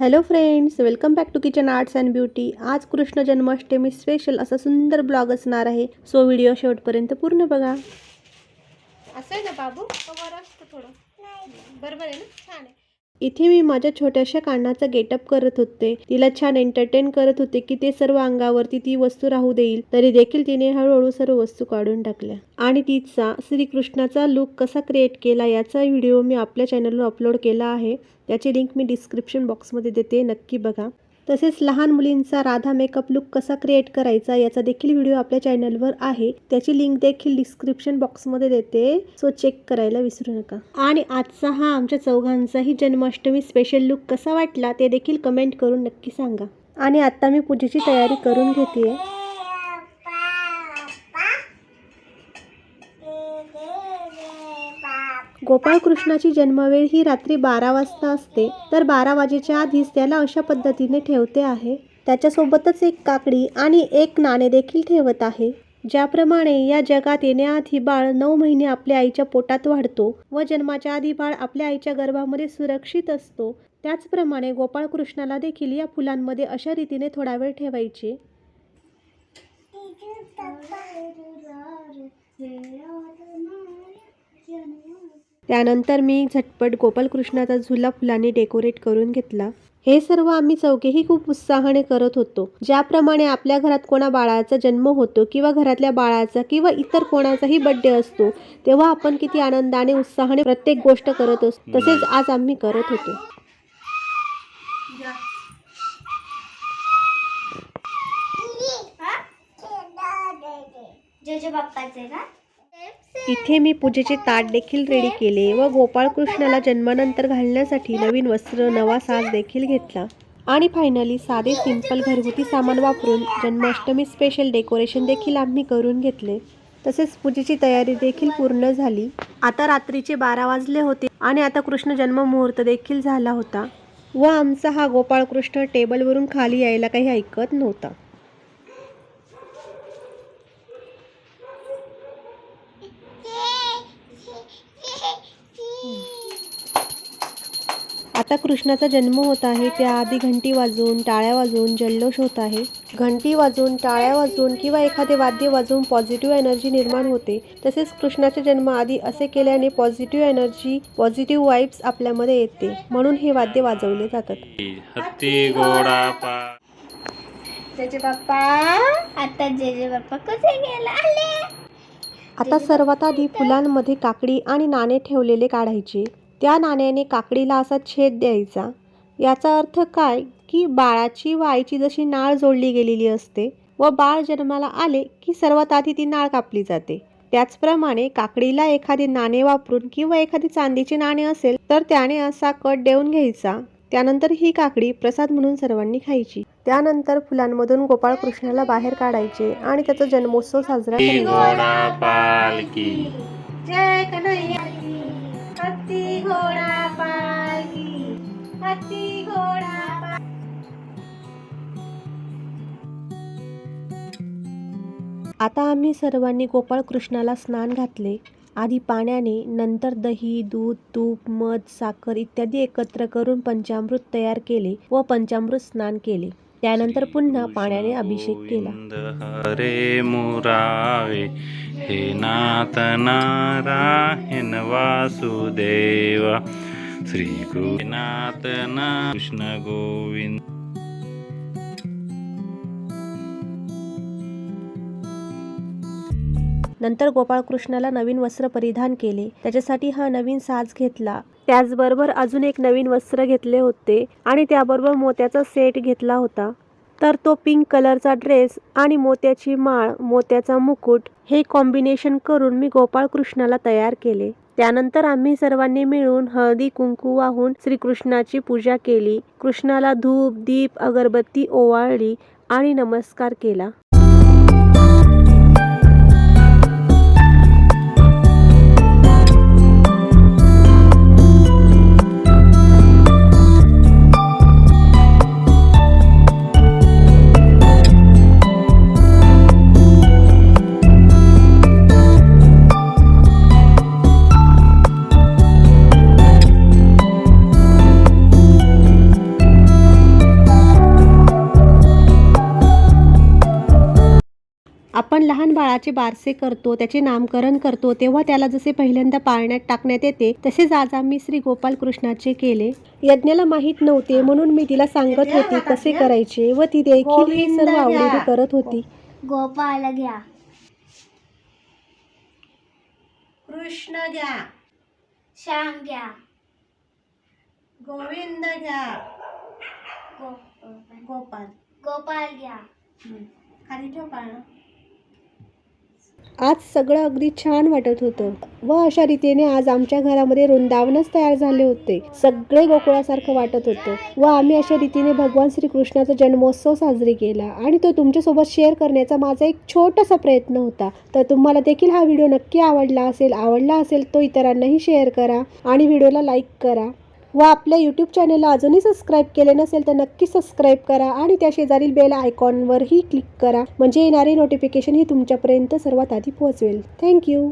Hello friends welcome back to kitchen arts and beauty आज Krishna Janmashtami special असा सुंदर blog असणार आहे. सो व्हिडिओ शेवटपर्यंत पूर्ण बघा. असं आहे ना बाबू? असतं थोडं. बरोबर आहे ना? छान आहे. इथे मी माझ्या छोट्याशा कानाचा गेटअप करत होते. तिला छान एंटरटेन करत होते की ते सर्व अंगावरती ती वस्तू राहू देईल तरी देखील तिने हळूहळू सर्व वस्तू काढून टाकल्या. आणि तिचा श्रीकृष्णाचा लुक कसा क्रिएट केला याचा व्हिडिओ मी आपल्या चॅनलवर अपलोड केला आहे. त्याची लिंक मी डिस्क्रिप्शन बॉक्समध्ये देते नक्की बघा. तसेच लहान मुलींचा राधा मेकअप लुक कसा क्रिएट करायचा याचा देखील व्हिडिओ आपल्या चॅनलवर आहे. त्याची लिंक देखील डिस्क्रिप्शन बॉक्समध्ये देते. सो चेक करायला विसरू नका. आणि आजचा हा आमच्या चौघांचाही जन्माष्टमी स्पेशल लुक कसा वाटला ते देखील कमेंट करून नक्की सांगा. आणि आत्ता मी पूजेची तयारी करून घेते गोपाळकृष्णाची जन्मवेळ ही रात्री बारा वाजता असते. तर बारा वाजेच्या आधीच त्याला अशा पद्धतीने ठेवते आहे. त्याच्यासोबतच एक काकडी आणि एक नाणे देखील ठेवत आहे. ज्याप्रमाणे या जगात येण्याआधी बाळ नऊ महिने आपल्या आईच्या पोटात वाढतो व जन्माच्या आधी बाळ आपल्या आईच्या गर्भामध्ये सुरक्षित असतो. त्याचप्रमाणे गोपाळकृष्णाला देखील या फुलांमध्ये अशा रीतीने थोडा वेळ ठेवायचे. त्यानंतर मी झटपट गोपालकृष्णाचा झुला फुलांनी डेकोरेट करून घेतला. हे सर्व आम्ही चौघेही खूप उत्साहाने करत होतो. ज्याप्रमाणे आपल्या घरात कोणा बाळाचा जन्म होतो किंवा घरातल्या बाळाचा किंवा इतर कोणाचाही बड्डे असतो तेव्हा आपण किती आनंदाने उत्साहाने प्रत्येक गोष्ट करत असतो तसेच आज आम्ही करत होतो. जय जय बाप्पाचे का? इथे मी पूजेचे ताट देखील रेडी केले व गोपाळकृष्णाला जन्मानंतर घालण्यासाठी नवीन वस्त्र नवा साज देखील घेतला. आणि फायनली साधे सिंपल घरगुती सामान वापरून जन्माष्टमी स्पेशल डेकोरेशन देखील आम्ही करून घेतले. तसेच पूजेची तयारी देखील पूर्ण झाली. आता रात्रीचे बारा वाजले होते आणि आता कृष्ण जन्म मुहूर्त देखील झाला होता. व आमचा हा गोपाळकृष्ण टेबलवरून खाली यायला काही ऐकत नव्हता. आता कृष्णाचा जन्म होत आहे त्याआधी घंटी वाजवून टाळ्या वाजवून जल्लोष होत आहे. घंटी वाजवून टाळ्या वाजवून किंवा एखादे वाद्य वाजवून पॉझिटिव्ह एनर्जी निर्माण होते. तसेच कृष्णाच्या जन्माआधी असे केल्याने पॉझिटिव्ह एनर्जी पॉझिटिव्ह वाईब्स आपल्यामध्ये येते. म्हणून हे वाद्य वाजवले जातात. हत्ती घोडा पा जय बाप्पा आता जय जय बाप्पा कसे गेला? आले आता सर्वात आधी फुलांमध्ये काकडी आणि नाणे ठेवलेले काढायचे. त्या नाण्याने काकडीला असा छेद द्यायचा. याचा अर्थ काय? की बाळाची व आईची जशी नाळ जोडली गेलेली असते व बाळ जन्माला आले की सर्वात आधी ती नाळ कापली जाते. त्याचप्रमाणे काकडीला एखादे नाणे वापरून किंवा एखादी चांदीचे नाणे असेल तर त्याने असा कट देऊन घ्यायचा. त्यानंतर ही काकडी प्रसाद म्हणून सर्वांनी खायची. त्यानंतर फुलांमधून गोपाळकृष्णाला बाहेर काढायचे आणि त्याचा जन्मोत्सव साजरा करायचा. आता आम्ही सर्वांनी गोपाळ कृष्णाला स्नान घातले. आधी पाण्याने नंतर दही दूध तूप मध साखर इत्यादी एकत्र करून पंचामृत तयार केले व पंचामृत स्नान केले. त्यानंतर पुन्हा पाण्याने अभिषेक केला. हरे मुरारे हे नाथ नारायण वासुदेवा श्री नाथ ना कृष्ण गोविंद नंतर गोपाळकृष्णाला नवीन वस्त्र परिधान केले. त्याच्यासाठी हा नवीन साज घेतला. त्याचबरोबर अजून एक नवीन वस्त्र घेतले होते आणि त्याबरोबर मोत्याचा सेट घेतला होता. तर तो पिंक कलरचा ड्रेस आणि मोत्याची माळ मोत्याचा मुकुट हे कॉम्बिनेशन करून मी गोपाळकृष्णाला तयार केले. त्यानंतर आम्ही सर्वांनी मिळून हळदी कुंकू वाहून श्रीकृष्णाची पूजा केली. कृष्णाला धूप दीप अगरबत्ती ओवाळली आणि नमस्कार केला. आपण लहान बाळाचे बारसे करतो त्याचे नामकरण करतो तेव्हा त्याला जसे पहिल्यांदा पाळण्यात टाकण्यात येते तसेच आज आम्ही श्री गोपाल कृष्णाचे केले. यज्ञाला माहीत नव्हते म्हणून मी तिला सांगत होती कसे करायचे व ती देखील हे सर्व आवडीने करत होती. गोपाळ घ्या. कृष्ण घ्या. श्याम घ्या. गोविंद घ्या. गो गोपाल. गोपाळ घ्या. खाली ठेव आज सगळं अगदी छान वाटत होतं. व अशा रीतीने आज आमच्या घरामध्ये वृंदावनच तयार झाले होते. सगळे गोकुळासारखं वाटत होतं. व आम्ही अशा रीतीने भगवान श्रीकृष्णाचा जन्मोत्सव साजरी केला. आणि तो तुमच्यासोबत शेअर करण्याचा माझा एक छोटासा प्रयत्न होता. तर तुम्हाला देखील हा व्हिडिओ नक्की आवडला असेल आवडला असेल तो इतरांनाही शेअर करा. आणि व्हिडिओला लाईक करा. व आपल्या यूट्यूब चॅनलला अजूनही सबस्क्राईब केले नसेल तर नक्की सबस्क्राईब करा आणि त्या शेजारील बेल आयकॉनवरही क्लिक करा. म्हणजे येणारे नोटिफिकेशन ही तुमच्यापर्यंत सर्वात आधी पोहोचवेल. थँक्यू